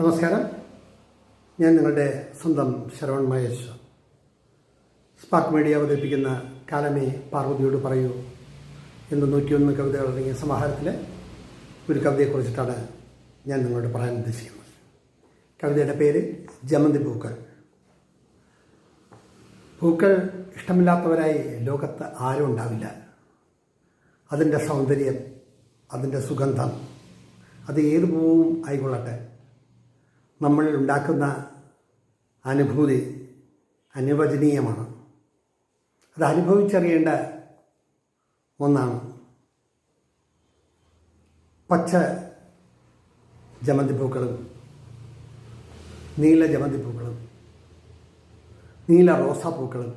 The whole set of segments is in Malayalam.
നമസ്കാരം. ഞാൻ നിങ്ങളുടെ സ്വന്തം ശരവൺ മഹേഷ്. സ്പാർക്ക് മീഡിയ അവതരിപ്പിക്കുന്ന കാലമേ പാർവതിയോട് പറയൂ എന്ന നൂറ്റിയൊന്ന് കവിതകൾ അടങ്ങിയ സമാഹാരത്തിലെ ഒരു കവിതയെക്കുറിച്ചിട്ടാണ് ഞാൻ നിങ്ങളോട് പറയാൻ ഉദ്ദേശിക്കുന്നത്. കവിതയുടെ പേര് ജമന്തി പൂക്കൾ. പൂക്കൾ ഇഷ്ടമില്ലാത്തവരായി ലോകത്ത് ആരും ഉണ്ടാവില്ല. അതിന്റെ സൗന്ദര്യം അതിന്റെ സുഗന്ധം അത് ഏത് പൂവും ആയിക്കൊള്ളട്ടെ. നമ്മൾ ഉണ്ടാക്കുന്ന അനുഭൂതി അനുവചനീയമാണ്. അത് അനുഭവിച്ചറിയേണ്ട ഒന്നാണ്. പച്ച ജമന്തിപ്പൂക്കളും നീല ജമന്തിപ്പൂക്കളും നീല റോസാപ്പൂക്കളും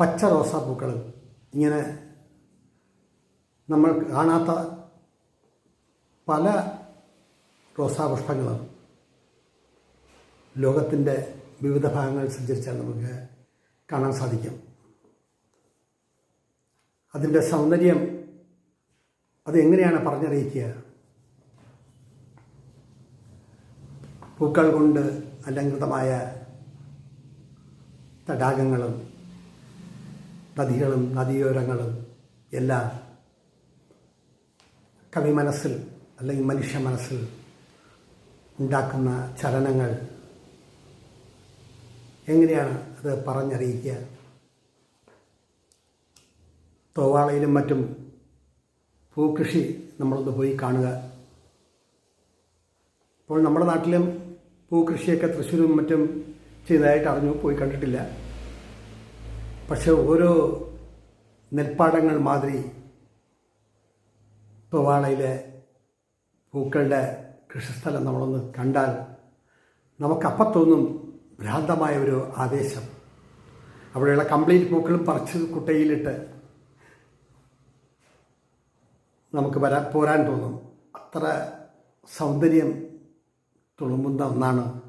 പച്ച റോസാപ്പൂക്കളും ഇങ്ങനെ നമ്മൾ കാണാത്ത പല റോസാപുഷ്പങ്ങളും ലോകത്തിന്റെ വിവിധ ഭാഗങ്ങൾ സഞ്ചരിച്ചാൽ നമുക്ക് കാണാൻ സാധിക്കും. അതിന്റെ സൗന്ദര്യം അതെങ്ങനെയാണ് പറഞ്ഞറിയിക്കുക? പൂക്കൾ കൊണ്ട് അലങ്കൃതമായ തടാകങ്ങളും നദികളും നദിയോരങ്ങളും എല്ലാം കവി മനസ്സിൽ അല്ലെങ്കിൽ മനുഷ്യ മനസ്സിൽ ഉണ്ടാക്കുന്ന ചലനങ്ങൾ. എങ്ങനെയാണ് അത് പറഞ്ഞറിയിക്കുക? തോവാളയിലും മറ്റും പൂക്കൃഷി നമ്മളൊന്ന് പോയി കാണുക. ഇപ്പോൾ നമ്മുടെ നാട്ടിലും പൂക്കൃഷിയൊക്കെ തൃശ്ശൂരും മറ്റും ചെയ്തതായിട്ട് അറിഞ്ഞു പോയി കണ്ടിട്ടില്ല. പക്ഷേ ഓരോ നെൽപ്പാടങ്ങൾ മാതിരി തോവാളയിലെ പൂക്കളുടെ കൃഷിസ്ഥലം നമ്മളൊന്ന് കണ്ടാൽ നമുക്കപ്പം തോന്നും ഭ്രാന്തമായ ഒരു ആവേശം. അവിടെയുള്ള കംപ്ലീറ്റ് പൂക്കളും പറിച്ച് കുട്ടയിലിട്ട് നമുക്ക് വരാൻ പോരാൻ തോന്നും. അത്ര സൗന്ദര്യം തുളുമ്പുന്ന ഒന്നാണ്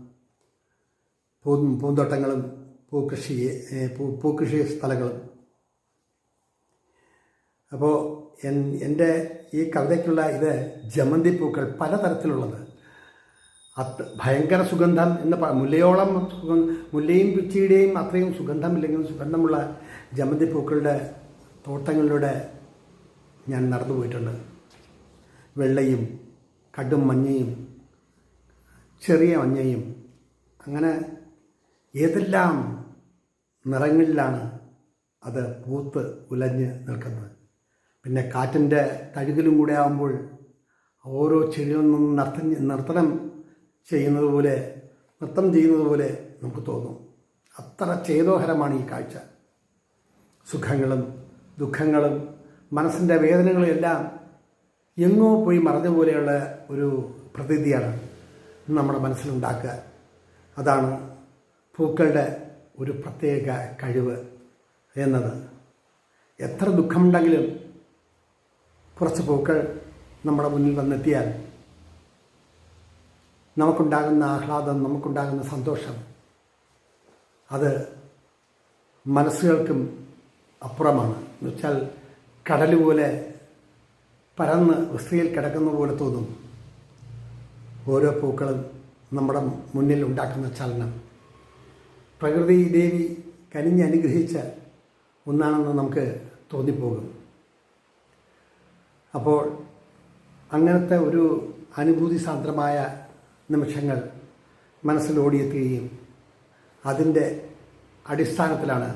പൂ പൂന്തോട്ടങ്ങളും പൂക്കൃഷി പൂ പൂക്കൃഷി സ്ഥലങ്ങളും. അപ്പോൾ എൻ എന്റെ ഈ കവിതയ്ക്കുള്ള ഇത് ജമന്തി പൂക്കൾ പലതരത്തിലുള്ളത്. അത് ഭയങ്കര സുഗന്ധം എന്ന് പറ മുല്ലയോളം മുല്ലയും പിച്ചിയുടെയും അത്രയും സുഗന്ധമില്ലെങ്കിലും സുഗന്ധമുള്ള ജമന്തി പൂക്കളുടെ തോട്ടങ്ങളിലൂടെ ഞാൻ നടന്നു പോയിട്ടുണ്ട്. വെള്ളയും കടും മഞ്ഞയും ചെറിയ മഞ്ഞയും അങ്ങനെ ഏതെല്ലാം നിറങ്ങളിലാണ് അത് പൂത്ത് ഉലഞ്ഞ് നിൽക്കുന്നത്. പിന്നെ കാറ്റിന്റെ തഴുകലും കൂടെ ആകുമ്പോൾ ഓരോ ചെടികളിൽ നിന്നും നർത്തം നർത്തനം ചെയ്യുന്നത് പോലെ നൃത്തം ചെയ്യുന്നത് പോലെ നമുക്ക് തോന്നും. അത്ര ചേതോഹരമാണ് ഈ കാഴ്ച. സുഖങ്ങളും ദുഃഖങ്ങളും മനസ്സിന്റെ വേദനകളും എല്ലാം എങ്ങോ പോയി മറഞ്ഞ പോലെയുള്ള ഒരു പ്രതീതിയാണ് നമ്മുടെ മനസ്സിലുണ്ടാക്കുക. അതാണ് പൂക്കളുടെ ഒരു പ്രത്യേക കഴിവ് എന്നത്. എത്ര ദുഃഖമുണ്ടെങ്കിലും കുറച്ച് പൂക്കൾ നമ്മുടെ മുന്നിൽ വന്നെത്തിയാൽ നമുക്കുണ്ടാകുന്ന ആഹ്ലാദം നമുക്കുണ്ടാകുന്ന സന്തോഷം അത് മനസ്സുകൾക്കും അപ്പുറമാണ്. എന്നുവെച്ചാൽ കടൽ പോലെ പരന്ന് വസ്തിയിൽ കിടക്കുന്ന പോലെ തോന്നും ഓരോ പൂക്കളും നമ്മുടെ മുന്നിൽ ഉണ്ടാക്കുന്ന ചലനം. പ്രകൃതി ദേവി കനിഞ്ഞനുഗ്രഹിച്ച ഒന്നാണെന്ന് നമുക്ക് തോന്നിപ്പോകും. അപ്പോൾ അങ്ങനത്തെ ഒരു അനുഭൂതി സാന്ദ്രമായ നിമിഷങ്ങൾ മനസ്സിലോടിയെത്തുകയും അതിന്റെ അടിസ്ഥാനത്തിലാണ്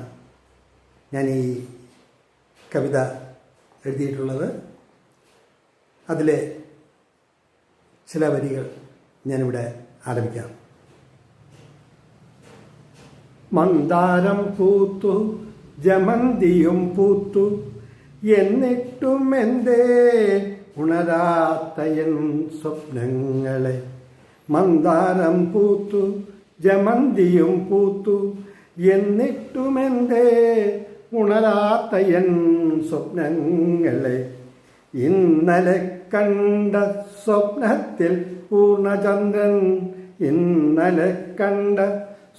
ഞാൻ ഈ കവിത എഴുതിയിട്ടുള്ളത്. അതിലെ ചില വരികൾ ഞാനിവിടെ ആരംഭിക്കാം. മന്ദാരം പൂത്തു ജമന്തിയും പൂത്തു എന്നിട്ടും എന്തേ ഉണരാത്തയൻ സ്വപ്നങ്ങളെ മന്ദാരം പൂത്തു ജമന്തിയും പൂത്തു. എന്നിട്ടുമെന്തേ ഉണരാത്തയൻ സ്വപ്നങ്ങളെ ഇന്നലെ കണ്ട സ്വപ്നത്തിൽ പൂർണചന്ദ്രൻ ഇന്നലെ കണ്ട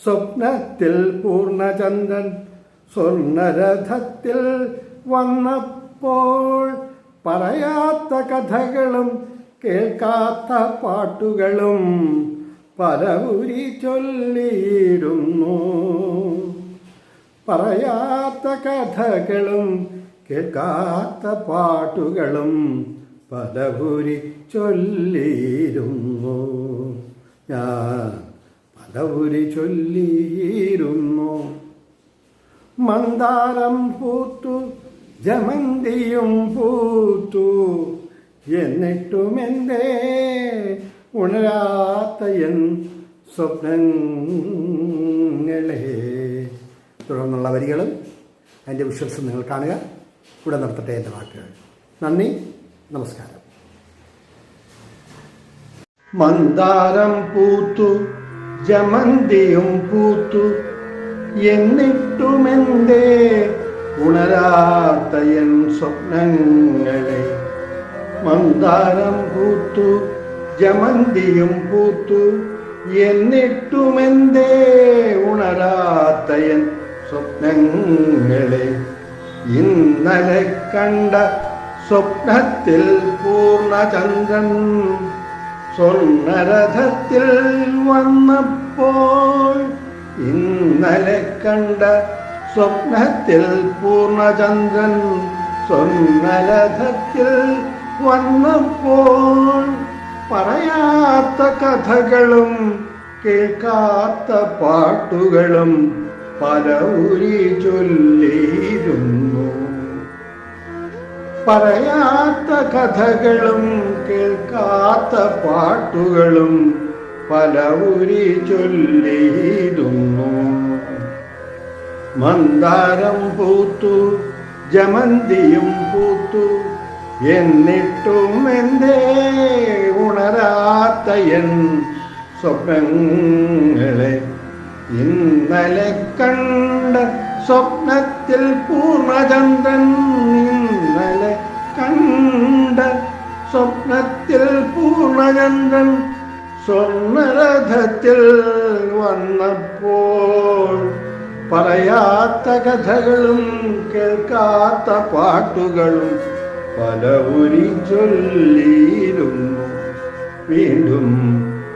സ്വപ്നത്തിൽ പൂർണചന്ദ്രൻ സ്വർണരഥത്തിൽ വന്നപ്പോൾ പറയാത്ത കഥകളും കേൾക്കാത്ത പാട്ടുകളും പരവുരി ചൊല്ലിയിടുന്നു. പറയാത്ത കഥകളും കേൾക്കാത്ത പാട്ടുകളും പലപുരി ചൊല്ലിയിരുന്നു ഞാൻ പലപുരി ചൊല്ലിയിരുന്നു മന്ദാരം പൂത്തു ജമന്തിയും പൂത്തു. എന്നിട്ടുമെന്തേ ഉണരാത്ത എൻ സ്വപ്നങ്ങളെ. തുടർന്നുള്ള വരികളും അതിന്റെ വിഷ്വൽസും നിങ്ങൾ കാണുക. ഇവിടെ നിർത്തട്ടെ എന്റെ വാക്കുകൾ നന്ദി നമസ്കാരം. മന്ദാരം പൂത്തു ജമന്തിയും പൂത്തു. എന്നിട്ടുമെന്തേ ഉണരാത്ത എൻ സ്വപ്നങ്ങളെ മന്ദാരം പൂത്തു ജമന്തിയും പൂത്തു. എന്നിട്ടുമെന്തേ ഉണരാത്ത എൻ സ്വപ്നങ്ങളെ? ഇന്നലെ കണ്ട സ്വപ്നത്തിൽ പൂർണചന്ദ്രൻ സ്വർണരഥത്തിൽ വന്നപ്പോൾ ഇന്നലെ കണ്ട സ്വപ്നത്തിൽ പൂർണചന്ദ്രൻ സ്വർണരഥത്തിൽ വന്നപ്പോൾ പറയാത്ത കഥകളും കേൾക്കാത്ത പാട്ടുകളും പല ഉരി ചൊല്ലിയിരുന്നു. പറയാത്ത കഥകളും കേൾക്കാത്ത പാട്ടുകളും പല ഉരി ചൊല്ലിയിരുന്നു. മന്ദാരം പൂത്തു ജമന്തിയും പൂത്തു. എന്നിട്ടും എന്തേ ഉണരാത്ത എൻ സ്വപ്നങ്ങളെ. ഇന്നലെ കണ്ട സ്വപ്നത്തിൽ പൂർണചന്ദ്രൻ ഇന്നലെ കണ്ട സ്വപ്നത്തിൽ പൂർണചന്ദ്രൻ സ്വർണരഥത്തിൽ വന്നപ്പോൾ പറയാത്ത കഥകളും കേൾക്കാത്ത പാട്ടുകളും പല ഉരി ചൊല്ലിയിരുന്നു വീണ്ടും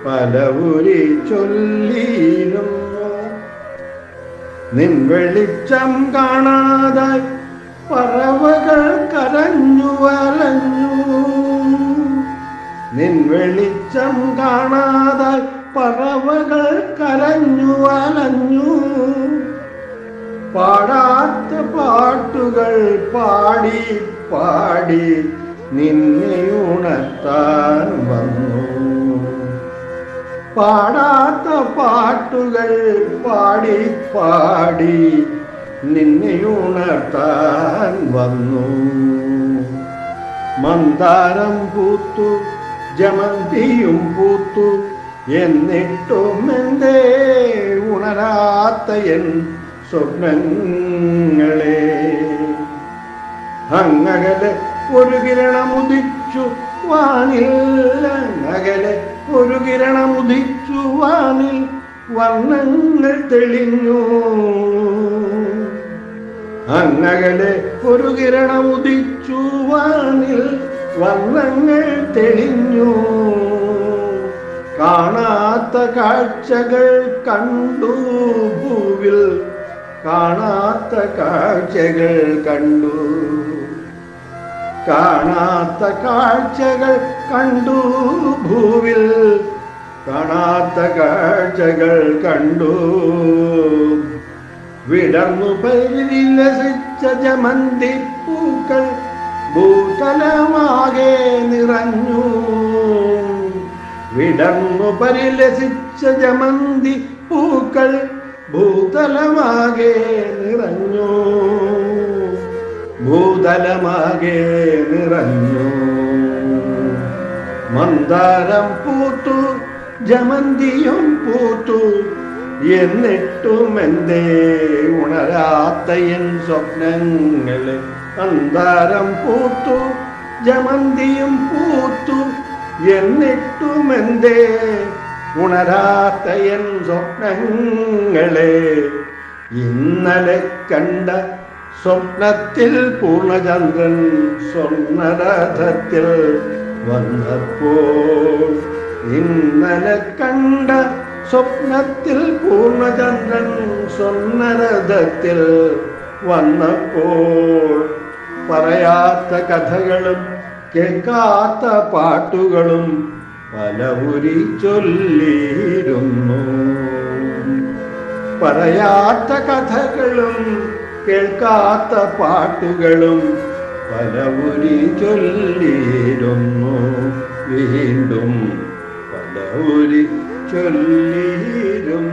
പല ഉരി ചൊല്ലിയിരുന്നു നിൻ വെളിച്ചം കാണാതെ പറവകൾ കരഞ്ഞു വലഞ്ഞു നിൻ വെളിച്ചം കാണാതെ പറവകൾ കരഞ്ഞു വലഞ്ഞു പാടാത്ത പാട്ടുകൾ പാടി പാടി നിന്നെ ഉണർത്താൻ വന്നു. പാടാത്ത പാട്ടുകൾ പാടി പാടി നിന്നെ ഉണർത്താൻ വന്നു. മന്ദാരം പൂത്തു ജമന്തിയും പൂത്തു എന്നിട്ടും എന്തേ ഉണരാത്ത എൻ സ്വപ്നങ്ങളെ. അങ്ങകലെ ഒരു കിരണമുദിച്ചു വാനിൽ. അങ്ങകലെ ഒരു കിരണമുദിച്ചു വാനിൽ വർണങ്ങൾ തെളിഞ്ഞു. അങ്ങകലെ ഒരു കിരണമുദിച്ചു വാനിൽ വർണങ്ങൾ തെളിഞ്ഞു. കാണാത്ത കാഴ്ചകൾ കണ്ടു ഭൂവിൽ. കാണാത്ത കാഴ്ചകൾ കണ്ടു. കാണാത്ത കാഴ്ചകൾ കണ്ടു ഭൂവിൽ. കാണാത്ത കാഴ്ചകൾ കണ്ടു. വിടർന്നു പരിലസിച്ച ജമന്തി പൂക്കൾ ഭൂതലമാകെ നിറഞ്ഞു. വിടർന്നു പരിലസിച്ച ജമന്തി പൂക്കൾ ഭൂതലമാകെ നിറഞ്ഞു. ഭൂതലമാകെ നിറഞ്ഞു. മന്ദാരം പൂത്തു ജമന്തിയും പൂത്തു എന്നിട്ടും എന്തേ ഉണരാത്ത എൻ സ്വപ്നങ്ങളെ. മന്ദാരം പൂത്തു ജമന്തിയും പൂത്തു എന്നിട്ടും എന്തേ ഉണരാത്ത എൻ സ്വപ്നങ്ങളെ ഇന്നലെ കണ്ട സ്വപ്നത്തിൽ പൂർണചന്ദ്രൻ സ്വർണരഥത്തിൽ വന്നപ്പോൾ ഇന്നലെ കണ്ട സ്വപ്നത്തിൽ പൂർണചന്ദ്രൻ സ്വർണരഥത്തിൽ വന്നപ്പോൾ പറയാത്ത കഥകളും കേൾക്കാത്ത പാട്ടുകളും പലവുരി ചൊല്ലിയിരുന്നു പറയാത്ത കഥകളും കേൾക്കാത്ത പാട്ടുകളും പലവുരി ചൊല്ലിയിരുന്നു വീണ്ടും പലവുരി ചൊല്ലിയിരുന്നു